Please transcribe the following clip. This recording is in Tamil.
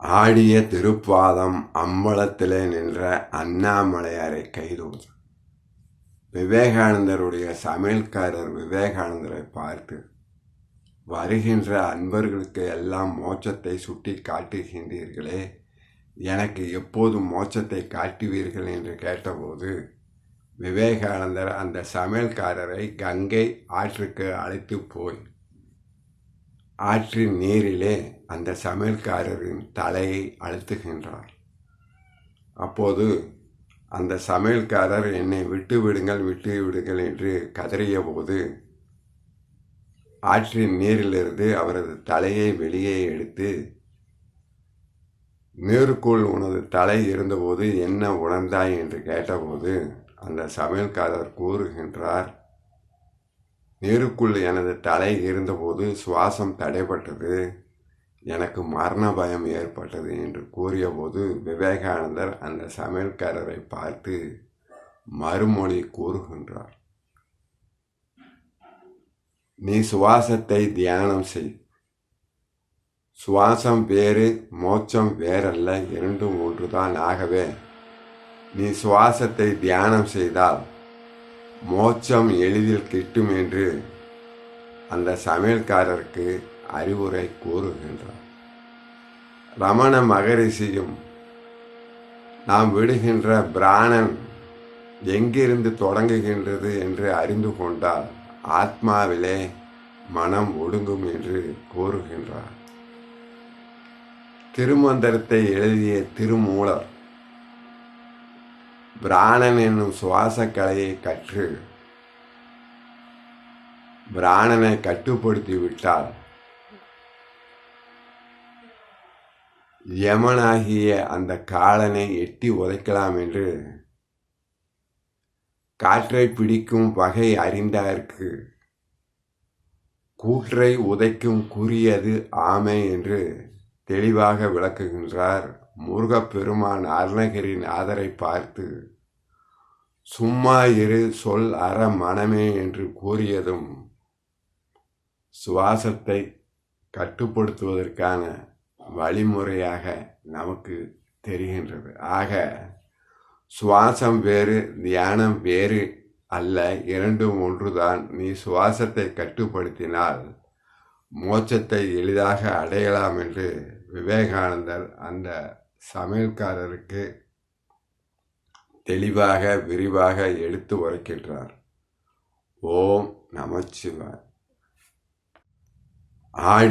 ஆடிய திருப்பாதம் அம்பலத்திலே நின்ற அண்ணாமலையாரை கைதூது விவேகானந்தருடைய சமையல்காரர் விவேகானந்தரை பார்த்து வருகின்ற அன்பர்களுக்கு எல்லாம் மோட்சத்தை சுட்டி காட்டுகின்றீர்களே. எனக்கு எப்போது மோட்சத்தை காட்டுவீர்கள்? என்று கேட்டபோது விவேகானந்தர் அந்த சமையல்காரரை கங்கை ஆற்றுக்கு அழைத்து போய் ஆற்றின் நீரிலே அந்த சமையல்காரரின் தலையை அழுத்துகின்றார். அப்போது அந்த சமையல்காரர் என்னை விட்டு விடுங்கள் விட்டு விடுங்கள் என்று கதறிய போது ஆற்றின் நீரிலிருந்து அவரது தலையை வெளியே எடுத்து நீருக்குள் உனது தலை இருந்தபோது என்ன உணர்ந்தாய்? என்று கேட்டபோது அந்த சமையல்காரர் கூறுகின்றார் நீருக்குள் எனது தலை இருந்தபோது சுவாசம் தடைப்பட்டது எனக்கு மரண பயம் ஏற்பட்டது என்று கூறியபோது விவேகானந்தர் அந்த சமையல்காரரை பார்த்து மறுமொழி கூறுகின்றார். நீ சுவாசத்தை தியானம் செய். சுவாசம் வேறு மோட்சம் வேறல்ல இரண்டும் ஒன்றுதான் ஆகவே. நீ சுவாசத்தை தியானம் செய்தால் மோட்சம் எளிதில் கிட்டும் என்று அந்த சமையல்காரருக்கு அறிவுரை கூறுகின்றார். ரமண மகரிஷியும் நாம் விடுகின்ற பிராணன் எங்கிருந்து தொடங்குகின்றது என்று அறிந்து கொண்டால் ஆத்மாவிலே மனம் ஒடுங்கும் என்று கூறுகின்றார். திருமந்திரத்தை எழுதிய திருமூலர் பிராணன் என்னும் சுவாச கலையை கற்று பிராணனை கட்டுப்படுத்தி விட்டால் யமனாகிய அந்த காலனை எட்டி உதைக்கலாம் என்று காற்றை பிடிக்கும் வகை அறிந்தார்க்கு கூற்றை உதைக்கும் கூறியது ஆமை என்று தெளிவாக விளக்குகின்றார். முருகப்பெருமான் அருணகிரின் ஆதரை பார்த்து சும்மா இரு சொல் அற மனமே என்று கூறியதும் சுவாசத்தை கட்டுப்படுத்துவதற்கான வழிமுறையாக நமக்கு தெரிகின்றது. ஆக சுவாசம் வேறு தியானம் வேறு அல்ல இரண்டும் ஒன்றுதான். நீ சுவாசத்தை கட்டுப்படுத்தினால் மோட்சத்தை எளிதாக அடையலாம் என்று விவேகானந்தர் அந்த சமையல்காரருக்கு தெளிவாக விரிவாக எடுத்து உரைக்கின்றார். ஓம் நமச்சிவாய். ஆடி